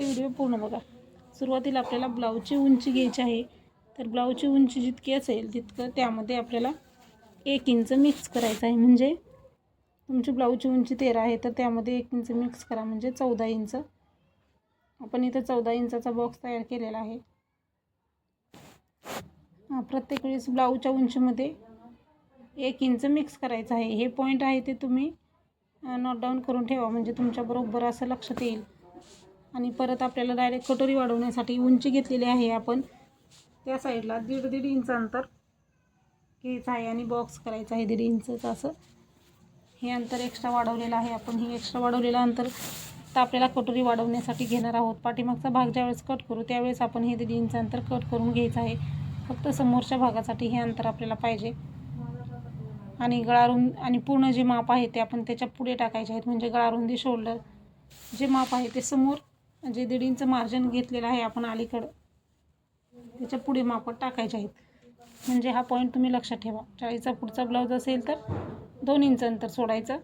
Video पूर्ण बघा. सुरुवातीला आपल्याला ब्लाऊजची उंची घ्यायची आहे. तर ब्लाऊजची उंची जितकी असेल तितकं त्यामध्ये आपल्याला एक इंच मिक्स करायचं आहे. म्हणजे तुमची ब्लाऊजची उंची तेरा आहे तर त्यामध्ये एक इंच मिक्स करा. म्हणजे चौदा इंच. आपण इथं चौदा इंचाचा बॉक्स तयार केलेला आहे. प्रत्येक वेळेस ब्लाऊजच्या उंचीमध्ये एक इंच मिक्स करायचं आहे. हे पॉईंट आहे ते तुम्ही नोट डाऊन करून ठेवा. म्हणजे तुमच्या बरोबर असं लक्षात येईल. आणि परत आपल्याला डायरेक्ट कटोरी वाढवण्यासाठी उंची घेतलेली आहे आपण. त्या साईडला दीड दीड इंच अंतर घ्यायचं आहे आणि बॉक्स करायचं आहे दीड इंचचं असं. हे अंतर एक्स्ट्रा वाढवलेलं आहे आपण. हे एक्स्ट्रा वाढवलेलं अंतर तर आपल्याला कटोरी वाढवण्यासाठी घेणार आहोत. पाठीमागचा भाग ज्यावेळेस कट करू त्यावेळेस आपण हे दीड इंच अंतर कट करून घ्यायचं आहे. फक्त समोरच्या भागासाठी हे अंतर आपल्याला पाहिजे. आणि गळारुंद आणि पूर्ण जे माप आहे ते आपण त्याच्या पुढे टाकायचे आहेत. म्हणजे गळारुंदी शोल्डर जे माप आहे ते समोर जे दीड इंच मार्जिन घेतलेलं आहे आपण अलीकडं त्याच्या पुढे माप टाकायचे आहेत. म्हणजे हा पॉईंट तुम्ही लक्षात ठेवा. चाळीचा पुढचा ब्लाऊज असेल तर दोन इंच अंतर सोडायचं.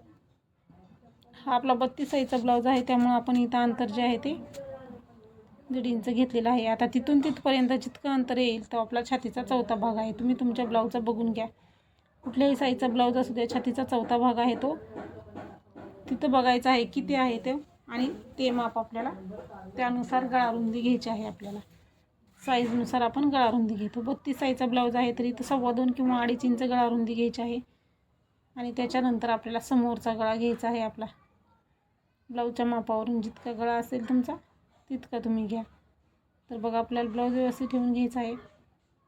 हा आपला बत्तीस साईजचा ब्लाऊज आहे त्यामुळं आपण इथं अंतर जे आहे ते दीड इंच घेतलेलं आहे. आता तिथून तिथपर्यंत जितकं अंतर येईल तो आपला छातीचा चौथा भाग आहे. तुम्ही तुमच्या ब्लाऊजचा बघून घ्या. कुठल्याही साईजचा ब्लाऊज असू द्या छातीचा चौथा भाग आहे तो. तिथं बघायचा आहे किती आहे ते. आणि ते माप आपल्याला त्यानुसार गळारुंदी घ्यायची आहे आपल्याला. साईजनुसार आपण गळारुंदी घेतो. बत्तीस साईजचा ब्लाऊज आहे तरी इथं सव्वा दोन किंवा अडीच इंच गळारुंदी घ्यायची आहे. आणि त्याच्यानंतर आपल्याला समोरचा गळा घ्यायचा आहे आपला. ब्लाऊजच्या मापावरून जितका गळा असेल तुमचा तितका तुम्ही घ्या. तर बघा आपल्याला ब्लाऊज व्यवस्थित ठेवून घ्यायचा आहे.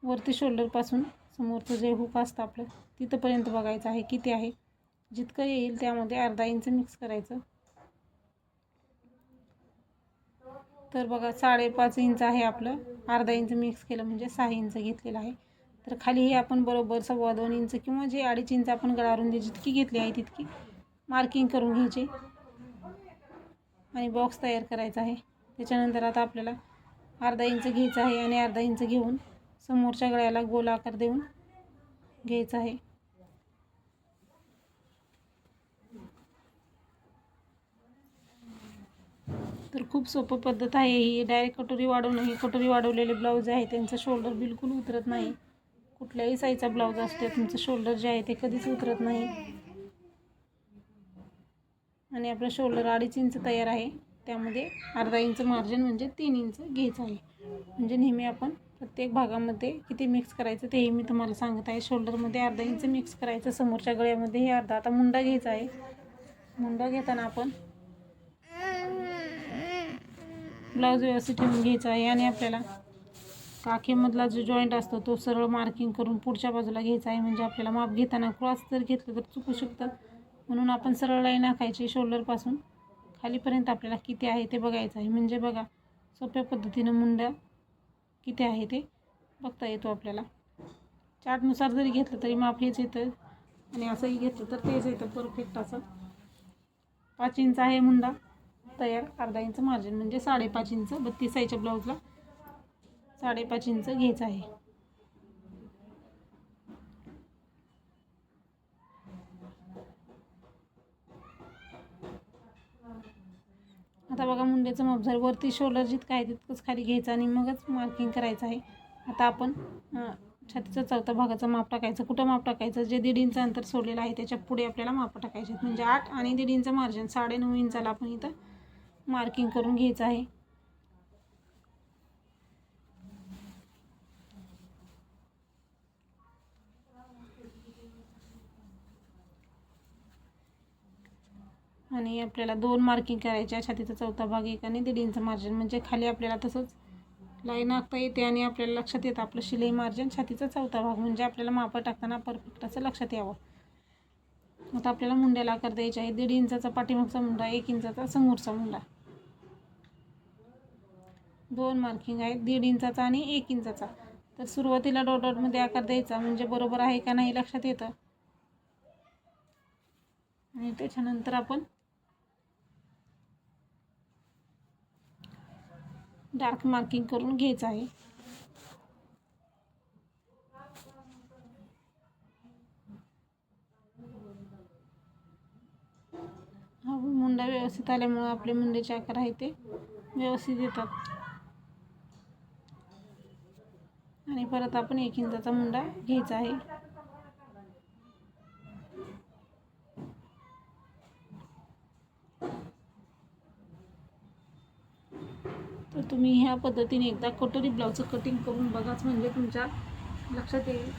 वरती शोल्डरपासून समोरचं जे हुक असतं आपलं तिथंपर्यंत बघायचं आहे किती आहे. जितकं येईल त्यामध्ये अर्धा इंच मिक्स करायचं. तर बघा साडेपाच इंच आहे आपलं. अर्धा इंच मिक्स केलं म्हणजे सहा इंच घेतलेलं आहे. तर खालीही आपण बरोबर सव्वा दोन इंच किंवा जे अडीच इंच आपण गळारुंदी जितकी घेतली आहे तितकी मार्किंग करून घ्यायची. आणि बॉक्स तयार करायचा आहे. त्याच्यानंतर आता आपल्याला अर्धा इंच घ्यायचं आहे आणि अर्धा इंच घेऊन समोरच्या गळ्याला गोल आकार देऊन घ्यायचा आहे. तर खूप सोपं पद्धत आहे ही. डायरेक्ट कटोरी वाढवणं हे कटोरी वाढवलेले ब्लाऊज आहे त्यांचं शोल्डर बिलकुल उतरत नाही. कुठल्याही साईजचा ब्लाऊज असते तुमचं शोल्डर जे आहे ते कधीच उतरत नाही. आणि आपलं शोल्डर अडीच इंच तयार आहे. त्यामध्ये अर्धा इंच मार्जिन म्हणजे तीन इंच घ्यायचं आहे. म्हणजे नेहमी आपण प्रत्येक भागामध्ये किती मिक्स करायचं तेही मी तुम्हाला सांगत आहे. शोल्डरमध्ये अर्धा इंच मिक्स करायचं समोरच्या गळ्यामध्ये हे अर्धा. आता मुंडा घ्यायचा आहे. मुंडा घेताना आपण ब्लाऊज व्यवस्थित ठेवून घ्यायचा आहे आणि आपल्याला काखेमधला जो जॉईंट असतो तो सरळ मार्किंग करून पुढच्या बाजूला घ्यायचा आहे. म्हणजे आपल्याला माप घेताना क्रॉस जर घेतलं तर चुकू शकतं. म्हणून आपण सरळ लाईन आखायची शोल्डरपासून खालीपर्यंत आपल्याला किती आहे ते बघायचं आहे. म्हणजे बघा सोप्या पद्धतीनं मुंड्या किती आहे ते बघता येतो आपल्याला. चार्टनुसार जरी घेतलं तरी माप हेच येतं. आणि असंही घेतलं तर तेच येतं. परफेक्ट असं. पाच इंच आहे मुंडा. तयार अर्धा इंच मार्जिन म्हणजे साडेपाच इंच बत्तीस साईच्या ब्लाऊजला साडेपाच इंच घ्यायचं आहे. आता बघा मुंडेचं माप वरती शोल्डर जितकं आहे तितकंच खाली घ्यायचं आणि मगच मार्किंग करायचं आहे. आता आपण छातीचा चौथा भागाचं माप टाकायचं. कुठं माप टाकायचं? जे दीड इंच अंतर सोडलेलं आहे त्याच्या पुढे आपल्याला माप टाकायचे म्हणजे आठ आणि दीड इंच मार्जिन साडे नऊ इंचाला आपण इथं मार्किंग करून घ्यायचं आहे. आणि आपल्याला दोन मार्किंग करायच्या छातीचा चौथा भाग एक आणि दीड इंच मार्जिन म्हणजे खाली आपल्याला तसंच लाईन आखता येते आणि आपल्याला लक्षात येतं आपलं शिलाई मार्जिन छातीचा चौथा भाग. म्हणजे आपल्याला मापं टाकताना परफेक्ट असं लक्षात यावं. आता आपल्याला मुंड्याला आकार द्यायचा आहे. दीड इंचाचा पाठीमागचा मुंडा एक इंचाचा समोरचा मुंडा. दोन मार्किंग आहेत दीड इंचाचा आणि एक इंचाचा. तर सुरुवातीला डॉट डॉटमध्ये आकार द्यायचा म्हणजे बरोबर आहे का नाही लक्षात येतं. आणि त्याच्यानंतर आपण डार्क मार्किंग करून घ्यायचं आहे. हा मुंडा व्यवस्थित आल्यामुळं आपले मुंड्याचे आकार आहे ते व्यवस्थित येतात आणि परत आपण एक इंचाचा मुंडा घ्यायचा आहे. तर तुम्ही ह्या पद्धतीने एकदा कटोरी ब्लाऊजचं कटिंग करून बघाच म्हणजे तुमच्या लक्षात येईल.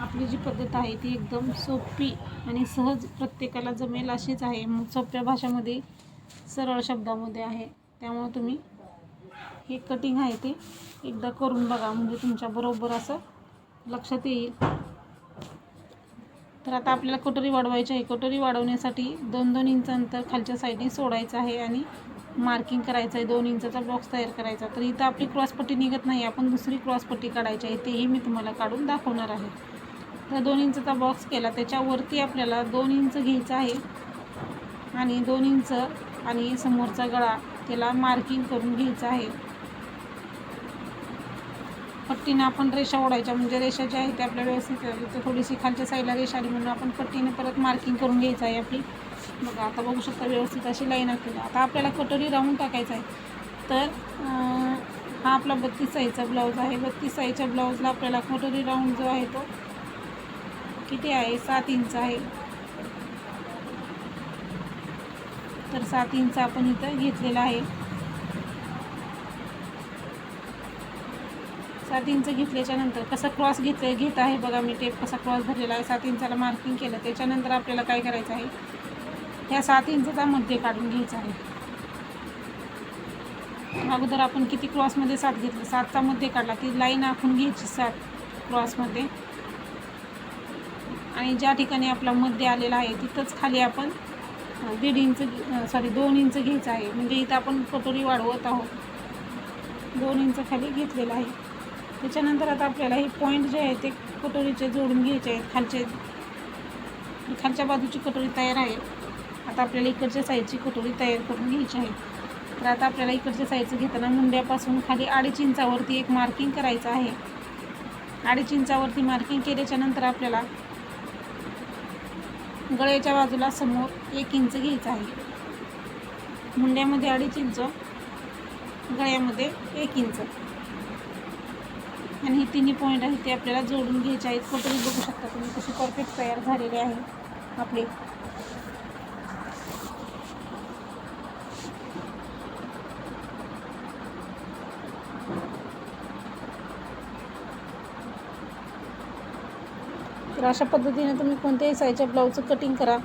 आपली जी पद्धत आहे ती एकदम सोपी आणि सहज प्रत्येकाला जमेल अशीच आहे. मग सोप्या भाषेमध्ये सरळ शब्दामध्ये आहे. त्यामुळे तुम्ही हे कटिंग आहे ते. एकदा करून बघा म्हणजे तुमच्या बरोबर असं लक्षात येईल. तर आता आपल्याला कटोरी वाढवायची आहे. कटोरी वाढवण्यासाठी दोन दोन इंच अंतर खालच्या साईडने सोडायचं आहे आणि मार्किंग करायचं आहे. दोन इंचाचा बॉक्स तयार करायचा. तर इथं आपली क्रॉसपट्टी निघत नाही. आपण दुसरी क्रॉसपट्टी काढायची आहे. तेही मी तुम्हाला काढून दाखवणार आहे. तर दोन इंचचा बॉक्स केला. त्याच्यावरती आपल्याला दोन इंच घ्यायचं आहे. आणि दोन इंच आणि समोरचा गळा त्याला मार्किंग करून घ्यायचं आहे. पट्टीनं आपण रेषा ओढायच्या म्हणजे रेषा ज्या आहेत त्या आपल्या व्यवस्थित तर थोडीशी खालच्या साईडला रेषा आली म्हणून आपण पट्टीने परत मार्किंग करून घ्यायचं आहे आपली. बघा आता बघू शकता व्यवस्थित अशी लाईन आखली. आता आपल्याला कटोरी राऊंड टाकायचं आहे. तर हा आपला बत्तीस साईजचा ब्लाऊज आहे. बत्तीस साईजच्या ब्लाऊजला आपल्याला कटोरी राऊंड जो आहे तो किती आहे? सात इंच आहे. तर सात इंच आपण इथं घेतलेला आहे. सात इंच घेतल्याच्या नंतर कसा क्रॉस घेतलं घेत आहे बघा मी टेप कसा क्रॉस भरलेला आहे. सात इंचाला मार्किंग केलं. त्याच्यानंतर आपल्याला काय करायचं आहे? ह्या सात इंचाचा मध्य काढून घ्यायचा आहे. अगोदर आपण किती क्रॉसमध्ये सात घेतलं? सातचा मध्ये काढला. ती लाईन आखून घ्यायची सात क्रॉसमध्ये आणि ज्या ठिकाणी आपला मध्य आलेला आहे तिथंच खाली आपण दीड इंच सॉरी दोन इंच घ्यायचं आहे. म्हणजे इथं आपण कटोरी वाढवत आहोत. दोन इंच खाली घेतलेलं आहे. त्याच्यानंतर आता आपल्याला हे पॉईंट जे आहे ते कटोरीचे जोडून घ्यायचे आहेत खालचे. खालच्या बाजूची कटोरी तयार आहे. आता आपल्याला इकडच्या साईडची कटोरी तयार करून घ्यायची आहे. तर आता आपल्याला इकडच्या साईडचं घेताना मुंड्यापासून खाली अडीच इंचावरती एक मार्किंग करायचं आहे. अडीच इंचावरती मार्किंग केल्याच्यानंतर आपल्याला गळ्याच्या बाजूला समोर एक इंच घ्यायचं आहे. मुंड्यामध्ये अडीच इंच गळ्यामध्ये एक इंच. आणि हे तिन्ही पॉईंट आहेत ते आपल्याला जोडून घ्यायचे आहेत. कटोरी बघू शकता तुम्ही कसे परफेक्ट तयार झालेले आहे आपली. तर अशा पद्धतीने तुम्ही कोणत्याही साईजच्या ब्लाऊजचं कटिंग करा.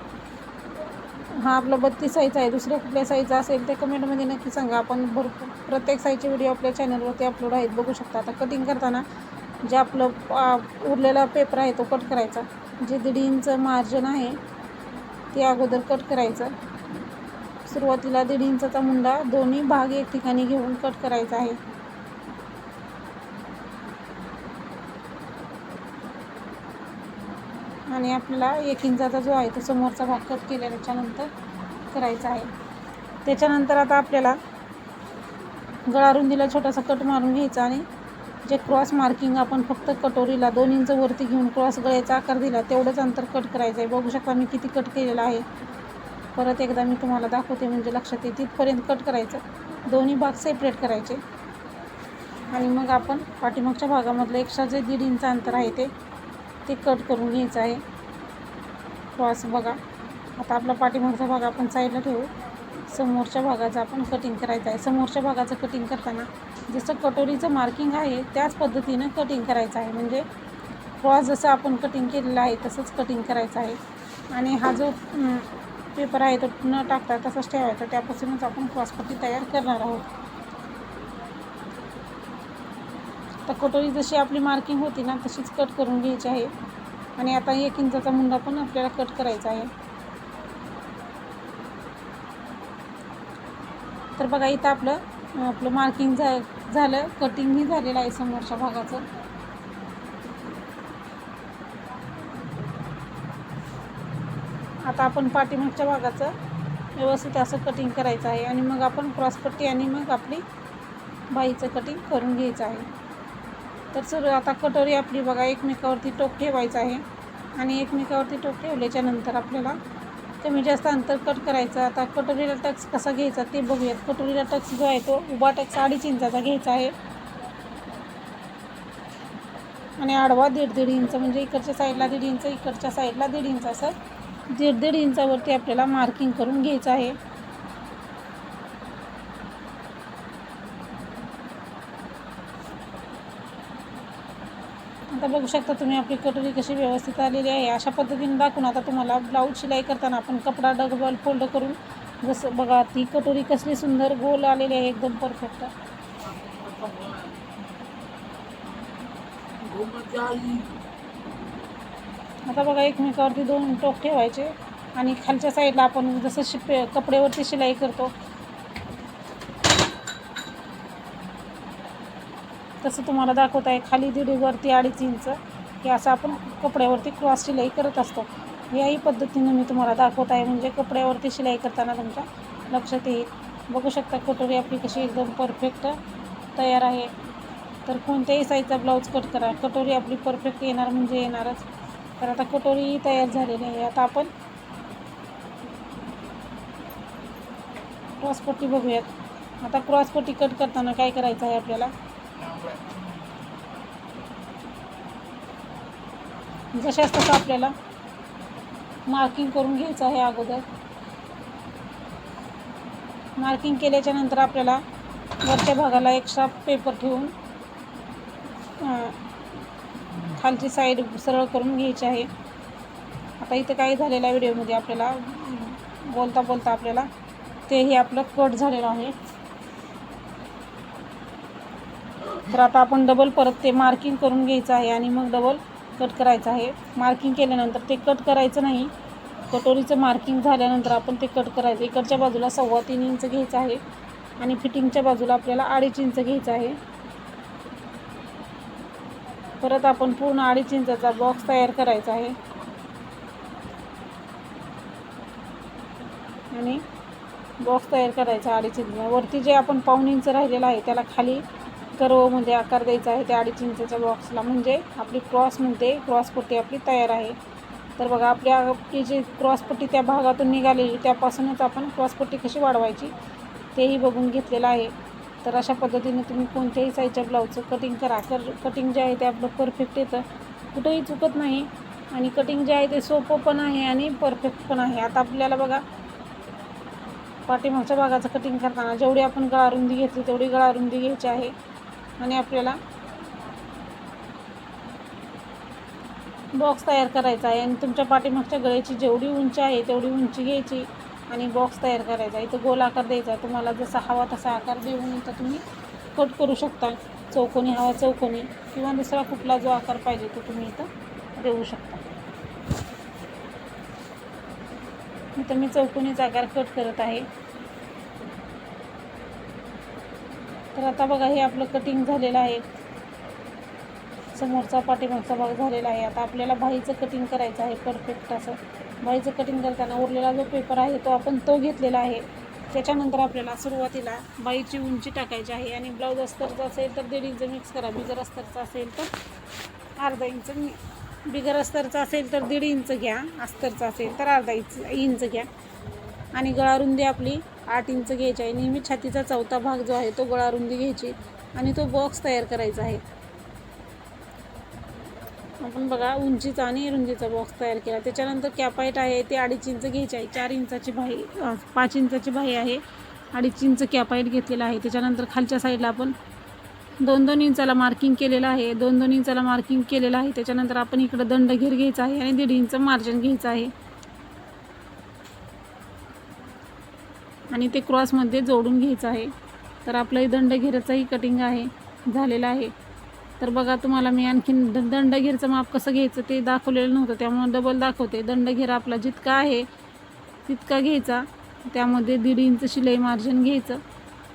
हा आपला बत्तीस साईज आहे दुसऱ्या कुठल्या साईजचा असेल ते कमेंटमध्ये नक्की सांगा. आपण भरपूर प्रत्येक साईजचे व्हिडिओ आपल्या चॅनलवरती अपलोड आहेत बघू शकता. आता कटिंग करताना जे आपलं उरलेला पेपर आहे तो कट करायचा. जे दीड इंच मार्जिन आहे ते अगोदर कट करायचं. सुरुवातीला दीड इंचाचा मुंडा दोन्ही भाग एक ठिकाणी घेऊन कट करायचा आहे. आणि आपल्याला एक इंचाचा जो आहे तो समोरचा भाग कट केल्याच्यानंतर करायचा आहे. त्याच्यानंतर आता आपल्याला गळारुंदीला छोटासा कट मारून घ्यायचा आणि जे क्रॉस मार्किंग आपण फक्त कटोरीला दोन इंच वरती घेऊन क्रॉस गळ्याचा आकार दिला तेवढंच अंतर कट करायचं आहे. बघू शकता मी किती कट केलेलं आहे. परत एकदा मी तुम्हाला दाखवते म्हणजे लक्षात येईल तिथपर्यंत कट करायचं. दोन्ही भाग सेपरेट करायचे. आणि मग आपण पाठीमागच्या भागामधलं एक्स्ट्रा जे दीड इंच अंतर आहे ते ते कट करून घ्यायचं आहे. क्रॉस बघा. आता आपला पाठीमागचा भाग आपण साईडला ठेवू. समोरच्या भागाचं आपण कटिंग करायचं आहे. समोरच्या भागाचं कटिंग करताना जसं कटोरीचं मार्किंग आहे त्याच पद्धतीनं कटिंग करायचं आहे. म्हणजे क्रॉस जसं आपण कटिंग केलेलं आहे तसंच कटिंग करायचं आहे. आणि हा जो पेपर आहे तो न टाकता तसंच ठेवायचा. त्यापासूनच आपण क्रॉसपट्टी तयार करणार आहोत. तर कटोरी जशी आपली मार्किंग होती ना तशीच कट करून घ्यायची आहे. आणि आता एक इंचाचा मुंडा पण आपल्याला कट करायचा आहे. तर बघा इथं आपलं आपलं मार्किंग झा झालं. कटिंगही झालेलं आहे समोरच्या भागाचं. आता आपण पाठीमागच्या भागाचं व्यवस्थित असं कटिंग करायचं आहे. आणि मग आपण क्रॉसपट्टी आणि मग आपली बाईचं कटिंग करून घ्यायचं आहे. तर सर आता कटोरी आपली बघा एकमेकावरती टोक ठेवायचं आहे. आणि एकमेकावरती टोक ठेवल्याच्या नंतर आपल्याला कमी जास्त अंतर कट करायचं. आता कटोरीला टक्स कसा घ्यायचा ते बघूयात. कटोरीला टक्स जो आहे तो उभा टक्स अडीच इंचाचा घ्यायचा आहे. आणि आडवा दीड दीड इंच म्हणजे इकडच्या साईडला दीड इंच इकडच्या साईडला दीड इंच असं दीड दीड इंचावरती आपल्याला मार्किंग करून घ्यायचं आहे. बघू शकता तुम्ही आपली कटोरी कशी व्यवस्थित आलेली आहे. अशा पद्धतीने दाखवून आता तुम्हाला ब्लाऊज शिलाई करताना आपण कपडा डबल फोल्ड करून जसं बघा ती कटोरी कसली सुंदर गोल आलेली आहे एकदम परफेक्ट आता बघा एकमेकावरती दोन टोक ठेवायचे आणि खालच्या साईडला आपण जसं शिप कपड्यावरती शिलाई करतो तसं तुम्हाला दाखवत आहे खाली दीड वरती अडीच इंच हे असं आपण कपड्यावरती क्रॉस शिलाई करत असतो. याही पद्धतीनं मी तुम्हाला दाखवत आहे. म्हणजे कपड्यावरती शिलाई करताना तुमच्या लक्षात येईल. बघू शकता कटोरी आपली कशी एकदम परफेक्ट तयार आहे. तर कोणत्याही साईजचा ब्लाऊज कट करा. कटोरी आपली परफेक्ट येणार म्हणजे येणारच. तर आता कटोरी तयार झालेली आहे. आता आपण क्रॉसपट्टी बघूयात. आता क्रॉसपट्टी कट करताना काय करायचं आहे आपल्याला? जशाच तसं आपल्याला. मार्किंग करून घ्यायचं आहे अगोदर. मार्किंग केल्याच्यानंतर आपल्याला वरच्या भागाला एक्स्ट्रा पेपर ठेवून खालची साईड सरळ करून घ्यायची आहे. आता इथं काही झालेलं आहे व्हिडिओमध्ये आपल्याला बोलता बोलता आपल्याला तेही आपलं कट झालेलं आहे. तर आता आपण डबल परत ते मार्किंग करून घ्यायचं आहे आणि मग डबल कट करायचं आहे. मार्किंग केल्यानंतर ते कट करायचं नाही. कटोरीचं मार्किंग झाल्यानंतर आपण ते कट करायचं. इकडच्या बाजूला सव्वा तीन इंच घ्यायचं आहे. आणि फिटिंगच्या बाजूला आपल्याला अडीच इंच घ्यायचं आहे. परत आपण पूर्ण अडीच इंचाचा बॉक्स तयार करायचा आहे. आणि बॉक्स तयार करायचा अडीच इंच वरती जे आपण पाऊन इंच राहिलेलं आहे त्याला खाली कर्वमध्ये म्हणजे आकार द्यायचा आहे त्या अडीच इंचाच्या बॉक्सला म्हणजे आपली क्रॉस म्हणते क्रॉसपट्टी आपली तयार आहे. तर बघा आपल्या आपली जी क्रॉसपट्टी त्या भागातून निघालेली त्यापासूनच आपण क्रॉसपट्टी कशी वाढवायची तेही बघून घेतलेलं आहे. तर अशा पद्धतीने तुम्ही कोणत्याही साईजच्या ब्लाऊजचं कटिंग करा. कर कटिंग जे आहे ते आपलं परफेक्ट येतं. कुठंही चुकत नाही. आणि कटिंग जे आहे ते सोपं पण आहे आणि परफेक्ट पण आहे. आता आपल्याला बघा पाठीमागच्या भागाचं कटिंग करताना जेवढी आपण गळारुंदी घेतली तेवढी गळारुंदी घ्यायची आहे. आणि आपल्याला बॉक्स तयार करायचा आहे. आणि तुमच्या पाठीमागच्या गळ्याची जेवढी उंची आहे तेवढी उंची घ्यायची आणि बॉक्स तयार करायचा इथं गोल आकार द्यायचा आहे. तुम्हाला जसा हवा तसा आकार देऊन इथं तुम्ही कट करू शकता चौकोनी हवा चौकोनी. किंवा दुसरा कुठला जो आकार पाहिजे तो तुम्ही इथं देऊ शकता. इथं मी चौकोनीचा आकार कट करत आहे. तर आता बघा हे आपलं कटिंग झालेलं आहे. समोरचा पाठीमागचा भाग झालेला आहे. आता आपल्याला बाईचं कटिंग करायचं आहे परफेक्ट असं. बाईचं कटिंग करताना उरलेला जो पेपर आहे तो आपण तो घेतलेला आहे. त्याच्यानंतर आपल्याला सुरुवातीला बाईची उंची टाकायची आहे आणि ब्लाऊज अस्तरचा असेल तर दीड इंच मिक्स करा. बिगर अस्तरचा असेल तर अर्धा इंच बिगर अस्तरचा असेल तर दीड इंच घ्या. अस्तरचा असेल तर अर्धा इंच इंच घ्या. आणि गळारुंदी आपली आठ इंच घ्यायची आहे. नेहमी छातीचा चौथा भाग जो आहे तो गळारुंदी घ्यायची आणि तो बॉक्स तयार करायचा आहे. आपण बघा उंचीचा आणि रुंदीचा बॉक्स तयार केला. त्याच्यानंतर कॅपाईट आहे ते अडीच इंच घ्यायची आहे. चार इंचाची बाही पाच इंचाची बाही आहे. अडीच इंच कॅपाईट घेतलेला आहे. त्याच्यानंतर खालच्या साईडला आपण दोन दोन इंचाला मार्किंग केलेलं आहे. दोन दोन इंचाला मार्किंग केलेलं आहे. त्याच्यानंतर आपण इकडं दंडघेर घ्यायचा आहे आणि दीड इंच मार्जिन घ्यायचं आहे. आणि ते क्रॉसमध्ये जोडून घ्यायचं आहे. तर आपलं दंडघेराचंही कटिंग आहे झालेलं आहे. तर बघा तुम्हाला मी आणखीन द दंडघेरचं माप कसं घ्यायचं ते दाखवलेलं नव्हतं. त्यामुळे डबल दाखवते. दंडघेर आपला जितका आहे तितका घ्यायचा. त्यामध्ये दीड इंच शिलाई मार्जिन घ्यायचं.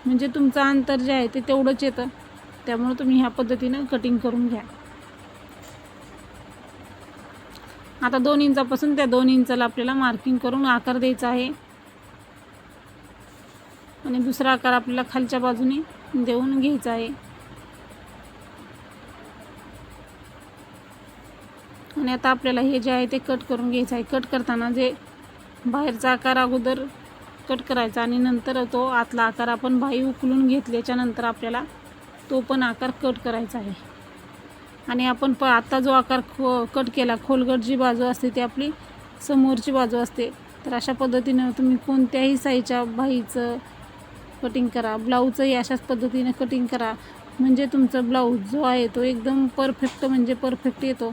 म्हणजे तुमचं अंतर जे आहे ते तेवढंच येतं. त्यामुळे तुम्ही ह्या पद्धतीनं कटिंग करून घ्या. आता दोन इंचापासून त्या दोन इंचाला आपल्याला मार्किंग करून आकार द्यायचा आहे. आणि दुसरा आकार आपल्याला खालच्या बाजूने देऊन घ्यायचा आहे. आणि आता आपल्याला हे जे आहे ते कट करून घ्यायचं आहे. कट करताना जे बाहेरचा आकार अगोदर कट करायचा आणि नंतर तो आतला आकार आपण बाही उकलून घेतल्याच्यानंतर आपल्याला तो पण आकार कट करायचा आहे. आणि आपण प आत्ता जो आकार खो कट केला खोलगट जी बाजू असते ती आपली समोरची बाजू असते. तर अशा पद्धतीनं तुम्ही कोणत्याही साईजच्या बाहीचं कटिंग करा. ब्लाऊजही अशाच पद्धतीने कटिंग करा. म्हणजे तुमचा ब्लाऊज जो आहे तो एकदम परफेक्ट म्हणजे परफेक्ट येतो.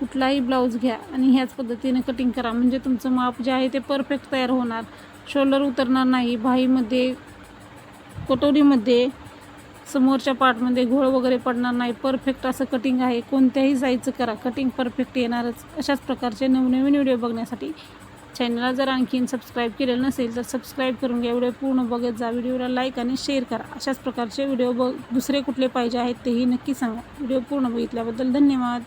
कुठलाही ब्लाऊज घ्या आणि ह्याच पद्धतीने कटिंग करा. म्हणजे तुमचं माप जे आहे ते परफेक्ट तयार होणार. शोल्डर उतरणार नाही भाईमध्ये कटोरीमध्ये समोरच्या पार्टमध्ये घोळ वगैरे पडणार नाही. परफेक्ट असं कटिंग आहे. कोणत्याही साईजचं करा. कटिंग परफेक्ट येणारच. अशाच प्रकारचे नवनवीन व्हिडिओ बघण्यासाठी चॅनलला जर आणखीन सबस्क्राईब केलेलं नसेल तर सबस्क्राईब करून घ्या. व्हिडिओ पूर्ण बघत जा. व्हिडिओला लाईक आणि शेअर करा. अशाच प्रकारचे व्हिडिओ बघ दुसरे कुठले पाहिजे आहेत तेही नक्की सांगा. व्हिडिओ पूर्ण बघितल्याबद्दल धन्यवाद.